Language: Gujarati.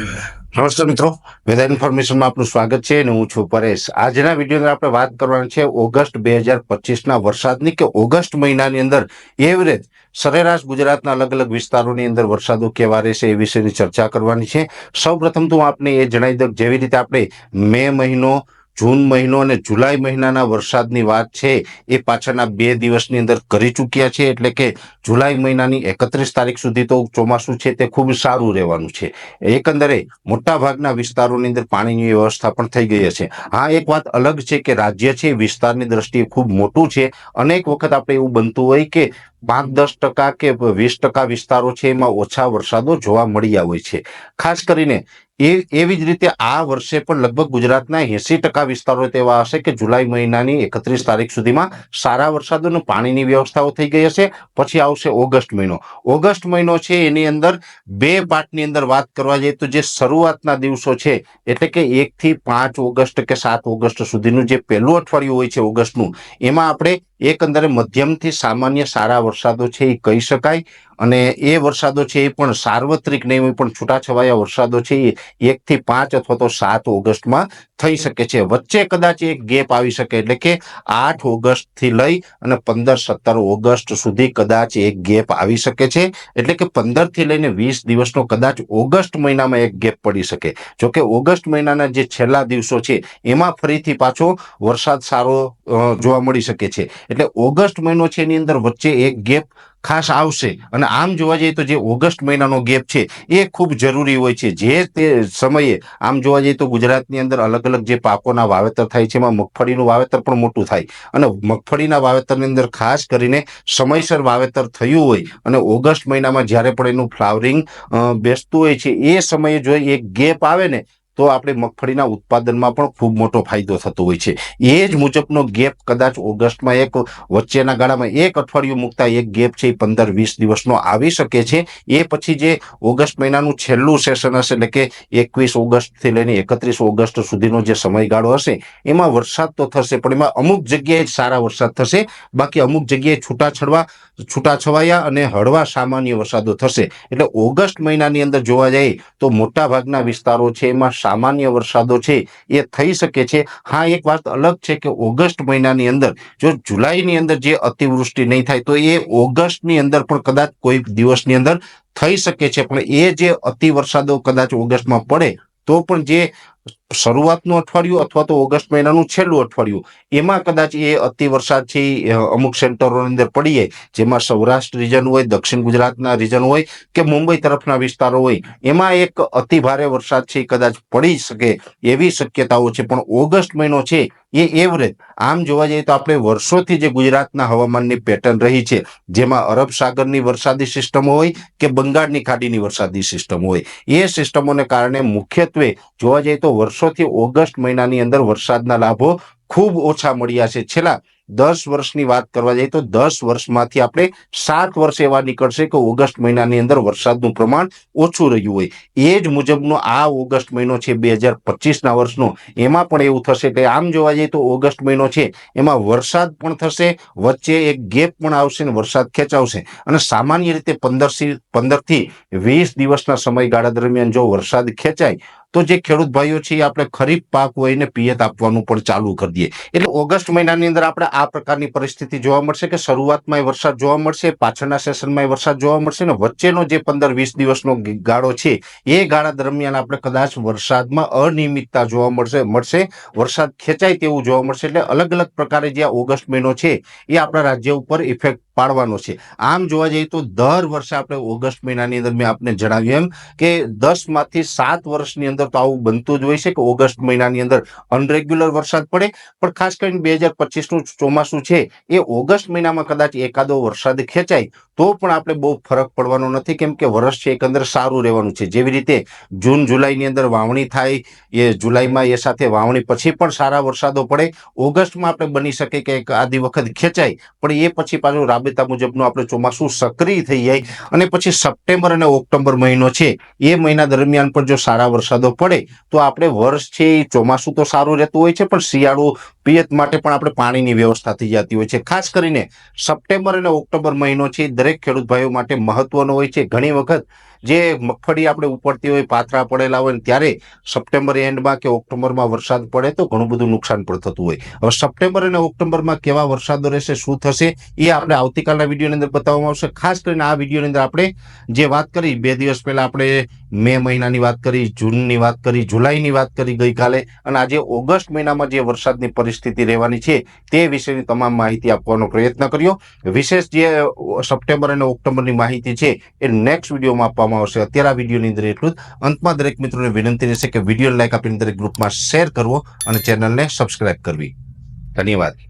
નમસ્કાર મિત્રો. વેધર ઇન્ફોર્મેશનમાં આપનું સ્વાગત છે અને હું છું પરેશ. આજના વિડીયોની આપણે વાત કરવાની છે ઓગસ્ટ બે હજાર પચીસના વરસાદની કે ઓગસ્ટ મહિનાની અંદર એવરેજ સરેરાશ ગુજરાતના અલગ અલગ વિસ્તારોની અંદર વરસાદો કેવા રહેશે એ વિશેની ચર્ચા કરવાની છે. સૌપ્રથમ તો હું આપને એ જણાવી દઉં જેવી રીતે આપણે મે મહિનો જૂન મહિનો અને જુલાઈ મહિનાના વરસાદની વાત છે, એ પાછળના બે દિવસની અંદર કરી ચૂક્યા છે, એટલે કે જુલાઈ મહિનાની એકત્રીસ તારીખ સુધી તો ચોમાસું છે તે ખૂબ સારું રહેવાનું છે. એકંદરે મોટાભાગના વિસ્તારોની અંદર પાણીની વ્યવસ્થા પણ થઈ ગઈ છે હા, એક વાત અલગ છે કે રાજ્ય છે, વિસ્તારની દ્રષ્ટિએ ખૂબ મોટું છે. અનેક વખત આપણે એવું બનતું હોય કે પાંચ દસ ટકા કે વીસ ટકા વિસ્તારો છે, એમાં ઓછા વરસાદો જોવા મળ્યા હોય છે. ખાસ કરીને એ, એવી જ રીતે આ વર્ષે પણ લગભગ ગુજરાતના એસી ટકા વિસ્તારો તેવા હશે કે જુલાઈ મહિનાની એકત્રીસ તારીખ સુધીમાં સારા વરસાદનું પાણીની વ્યવસ્થાઓ થઈ ગઈ હશે. પછી આવશે ઓગસ્ટ મહિનો. ઓગસ્ટ મહિનો છે એની અંદર બે પાર્ટની અંદર વાત કરવા જઈએ તો જે શરૂઆતના દિવસો છે, એટલે કે એકથી પાંચ ઓગસ્ટ કે સાત ઓગસ્ટ સુધીનું જે પહેલું અઠવાડિયું હોય છે ઓગસ્ટનું, એમાં આપણે એકંદરે મધ્યમથી સામાન્ય સારા વરસાદો છે એ કહી શકાય. અને એ વરસાદો છે એ પણ સાર્વત્રિક નહીં પણ છૂટાછવાયા વરસાદો છે એ એકથી પાંચ અથવા તો સાત ઓગસ્ટમાં થઈ શકે છે. વચ્ચે કદાચ એક ગેપ આવી શકે, એટલે કે આઠ ઓગસ્ટથી લઈ અને પંદર સત્તર ઓગસ્ટ સુધી કદાચ એક ગેપ આવી શકે છે. એટલે કે પંદરથી લઈને વીસ દિવસનો કદાચ ઓગસ્ટ મહિનામાં એક ગેપ પડી શકે. જો કે ઓગસ્ટ મહિનાના જે છેલ્લા દિવસો છે, એમાં ફરીથી પાછો વરસાદ સારો જોવા મળી શકે છે. એટલે ઓગસ્ટ મહિનો છે એની અંદર વચ્ચે એક ગેપ ખાસ આવશે. અને આમ જોવા જઈએ તો જે ઓગસ્ટ મહિનાનો ગેપ છે, એ ખૂબ જરૂરી હોય છે. જે તે સમયે આમ જોવા જઈએ તો ગુજરાતની અંદર અલગ અલગ જે પાકોના વાવેતર થાય છે, એમાં મગફળીનું વાવેતર પણ મોટું થાય. અને મગફળીના વાવેતરની અંદર ખાસ કરીને સમયસર વાવેતર થયું હોય અને ઓગસ્ટ મહિનામાં જ્યારે પણ એનું ફ્લાવરિંગ બેસતું હોય છે, એ સમયે જો એક ગેપ આવે ને તો આપણે મગફળીના ઉત્પાદનમાં પણ ખૂબ મોટો ફાયદો થતો હોય છે. એ જ મુજબનો ગેપ કદાચ ઓગસ્ટમાં એક, વચ્ચેના ગાળામાં એક અઠવાડિયું મૂકતા એક ગેપ છે એ પંદર વીસ દિવસનો આવી શકે છે. એ પછી જે ઓગસ્ટ મહિનાનું છેલ્લું સેશન હશે, એટલે કે એકવીસ ઓગસ્ટથી લઈને એકત્રીસ ઓગસ્ટ સુધીનો જે સમયગાળો હશે, એમાં વરસાદ તો થશે, પણ એમાં અમુક જગ્યાએ સારા વરસાદ થશે. બાકી અમુક જગ્યાએ છૂટાછડવા છૂટાછવાયા અને હળવા સામાન્ય વરસાદો થશે. એટલે ઓગસ્ટ મહિનાની અંદર જોવા જઈએ તો મોટાભાગના વિસ્તારો છે એમાં સામાન્ય વરસાદો છે, એ થઈ શકે છે. હા, એક વાત અલગ છે કે ઓગસ્ટ મહિનાની અંદર, જો જુલાઈની અંદર જે અતિવૃષ્ટિ નહીં થાય, તો એ ઓગસ્ટની અંદર પણ કદાચ કોઈ દિવસની અંદર થઈ શકે છે. પણ એ જે અતિ વરસાદો કદાચ ઓગસ્ટમાં પડે, તો પણ જે શરૂઆતનું અઠવાડિયું અથવા તો ઓગસ્ટ મહિનાનું છેલ્લું અઠવાડિયું. એમાં કદાચ એ અતિ વરસાદ છે અમુક સેન્ટરોની અંદર પડી જેમાં સૌરાષ્ટ્ર રિજન હોય, દક્ષિણ ગુજરાતના રિજન હોય કે મુંબઈ તરફના વિસ્તારો હોય, એમાં એક અતિ ભારે વરસાદ છે કદાચ પડી શકે એવી શક્યતાઓ છે. પણ ઓગસ્ટ મહિનો છે એ એવરેજ. આમ જોવા જઈએ તો આપણે વર્ષોથી જે ગુજરાતના હવામાનની પેટર્ન રહી છે, જેમાં અરબ સાગરની વરસાદી સિસ્ટમ હોય કે બંગાળની ખાડીની વરસાદી સિસ્ટમ હોય, એ સિસ્ટમોને કારણે મુખ્યત્વે જોવા જઈએ તો વર્ષોથી ઓગસ્ટ મહિનાની અંદર વરસાદના લાભો ખૂબ ઓછા મળ્યા છે. છેલ્લા દસ વર્ષની વાત કરવા જઈએ તો દસ વર્ષમાંથી આપણે સાત વર્ષ એવા નીકળશે કે ઓગસ્ટ મહિનાની અંદર વરસાદનું પ્રમાણ ઓછું રહ્યું હોય. એ જ મુજબનો આ ઓગસ્ટ મહિનો છે બે હજાર પચીસના વર્ષનો. એમાં પણ એવું થશે કે આમ જોવા જઈએ તો ઓગસ્ટ મહિનો છે. એમાં વરસાદ પણ થશે, વચ્ચે એક ગેપ પણ આવશે ને વરસાદ ખેંચાવશે. અને સામાન્ય રીતે પંદરથી પંદરથી વીસ દિવસના સમયગાળા દરમિયાન જો વરસાદ ખેંચાય તો જે ખેડૂત ભાઈઓ છે આપણે ખરીફ પાક હોય એને પિયત આપવાનું પણ ચાલુ કરી દઈએ. એટલે ઓગસ્ટ મહિનાની અંદર આપણે આ પ્રકારની પરિસ્થિતિ જોવા મળશે કે શરૂઆતમાં વરસાદ જોવા મળશે, પાછળના સેશનમાં વરસાદ જોવા મળશે અને વચ્ચેનો જે પંદર વીસ દિવસનો ગાળો છે, એ ગાળા દરમિયાન આપણે કદાચ વરસાદમાં અનિયમિતતા જોવા મળશે મળશે. વરસાદ ખેંચાય તેવું જોવા મળશે. એટલે અલગ અલગ પ્રકારે જે ઓગસ્ટ મહિનો છે, એ આપણા રાજ્ય ઉપર ઇફેક્ટ પાડવાનો છે. આમ જોવા જઈએ તો દર વર્ષે આપણે ઓગસ્ટ મહિનાની અંદર મેં આપને જણાવ્યું એમ કે દસમાંથી સાત વર્ષની અંદર તો આવું બનતું જ હોય છે કે ઓગસ્ટ મહિનાની અંદર અનરેગ્યુલર વરસાદ પડે. પણ ખાસ કરીને બે હજાર પચીસનું ચોમાસું છે એ ઓગસ્ટ મહિનામાં કદાચ એકાદો વરસાદ ખેંચાય તો પણ આપણે બહુ ફરક પડવાનો નથી. કેમ કે વર્ષ છે એકંદર સારું રહેવાનું છે. જેવી રીતે જૂન, જુલાઈની અંદર વાવણી થાય, એ જુલાઈમાં એ સાથે વાવણી પછી પણ સારા વરસાદો પડે. ઓગસ્ટમાં આપણે બની શકે કે આદી વખત ખેંચાય, પણ એ પછી પાછું રાબેતા મુજબનું આપણે ચોમાસું સક્રિય થઈ જાય. અને પછી સપ્ટેમ્બર અને ઓક્ટોબર મહિનો છે, એ મહિના દરમિયાન પણ જો સારા વરસાદો પડે, તો આપણે વર્ષ છે એ ચોમાસું તો સારું રહેતું હોય છે, પણ શિયાળો, પિયત માટે પણ આપણે પાણીની વ્યવસ્થા થઈ જતી હોય છે. ખાસ કરીને સપ્ટેમ્બર અને ઓક્ટોબર મહિનો છે એ દરેક ખેડૂત ભાઈઓ માટે મહત્વનો હોય છે. ઘણી વખત જે મગફળી આપણે ઉપડતી હોય પાથરા પડેલા હોય ત્યારે સપ્ટેમ્બર એન્ડમાં કે ઓક્ટોબરમાં વરસાદ પડે તો ઘણું બધું નુકસાન પણ થતું હોય. હવે સપ્ટેમ્બર અને ઓક્ટોબરમાં કેવા વરસાદો રહેશે, શું થશે, એ આપણે આવતીકાલના વિડીયોની અંદર બતાવવામાં આવશે. ખાસ કરીને આ વિડીયોની અંદર આપણે જે વાત કરી, બે દિવસ પહેલા આપણે મે મહિનાની વાત કરી, જૂનની વાત કરી, જુલાઈની વાત કરી ગઈકાલે, અને આજે ઓગસ્ટ મહિનામાં જે વરસાદની પરિસ્થિતિ રહેવાની છે, તે વિશેની તમામ માહિતી આપવાનો પ્રયત્ન કર્યો. વિશેષ જે સપ્ટેમ્બર અને ઓક્ટોબરની માહિતી છે, એ નેક્સ્ટ વિડીયોમાં આપવામાં આવશે. અત્યારે આ વિડીયોની અંદર એટલું જ. અંતમાં દરેક મિત્રોને વિનંતી રહેશે કે વીડિયો લાઇક આપીને દરેક ગ્રુપમાં શેર કરવો અને ચેનલને સબસ્ક્રાઇબ કરવી. ધન્યવાદ.